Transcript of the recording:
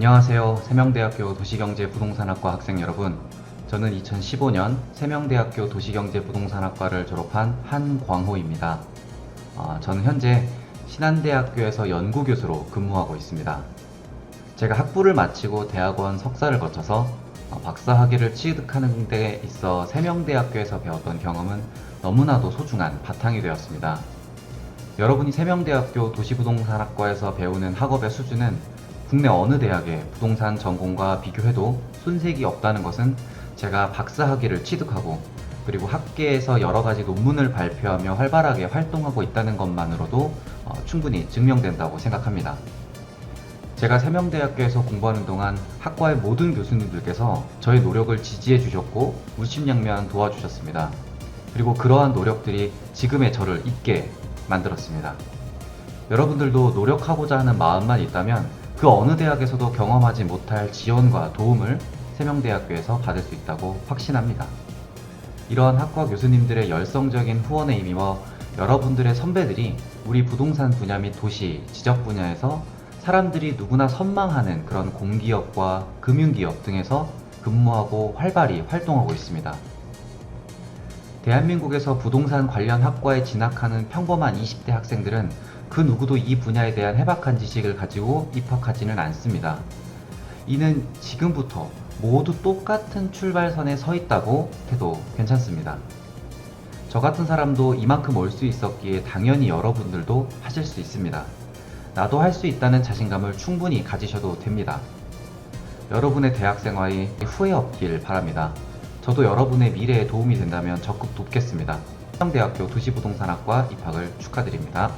안녕하세요. 세명대학교 도시경제부동산학과 학생 여러분. 저는 2015년 세명대학교 도시경제부동산학과를 졸업한 한광호입니다. 어, 저는 현재 신한대학교에서 연구교수로 근무하고 있습니다. 제가 학부를 마치고 대학원 석사를 거쳐서 어, 박사학위를 취득하는 데 있어 세명대학교에서 배웠던 경험은 너무나도 소중한 바탕이 되었습니다. 여러분이 세명대학교 도시부동산학과에서 배우는 학업의 수준은 국내 어느 대학의 부동산 전공과 비교해도 손색이 없다는 것은 제가 박사학위를 취득하고 그리고 학계에서 여러 가지 논문을 발표하며 활발하게 활동하고 있다는 것만으로도 어, 충분히 증명된다고 생각합니다. 제가 세명대학교에서 공부하는 동안 학과의 모든 교수님들께서 저의 노력을 지지해 주셨고 물심양면 도와주셨습니다. 그리고 그러한 노력들이 지금의 저를 있게 만들었습니다. 여러분들도 노력하고자 하는 마음만 있다면 그 어느 대학에서도 경험하지 못할 지원과 도움을 세명대학교에서 받을 수 있다고 확신합니다. 이러한 학과 교수님들의 열성적인 후원에 힘입어 여러분들의 선배들이 우리 부동산 분야 및 도시, 지적 분야에서 사람들이 누구나 선망하는 그런 공기업과 금융기업 등에서 근무하고 활발히 활동하고 있습니다. 대한민국에서 부동산 관련 학과에 진학하는 평범한 20대 학생들은 그 누구도 이 분야에 대한 해박한 지식을 가지고 입학하지는 않습니다. 이는 지금부터 모두 똑같은 출발선에 서 있다고 해도 괜찮습니다. 저 같은 사람도 이만큼 올 수 있었기에 당연히 여러분들도 하실 수 있습니다. 나도 할 수 있다는 자신감을 충분히 가지셔도 됩니다. 여러분의 대학 생활이 후회 없길 바랍니다. 저도 여러분의 미래에 도움이 된다면 적극 돕겠습니다. 대학교 도시부동산학과 입학을 축하드립니다.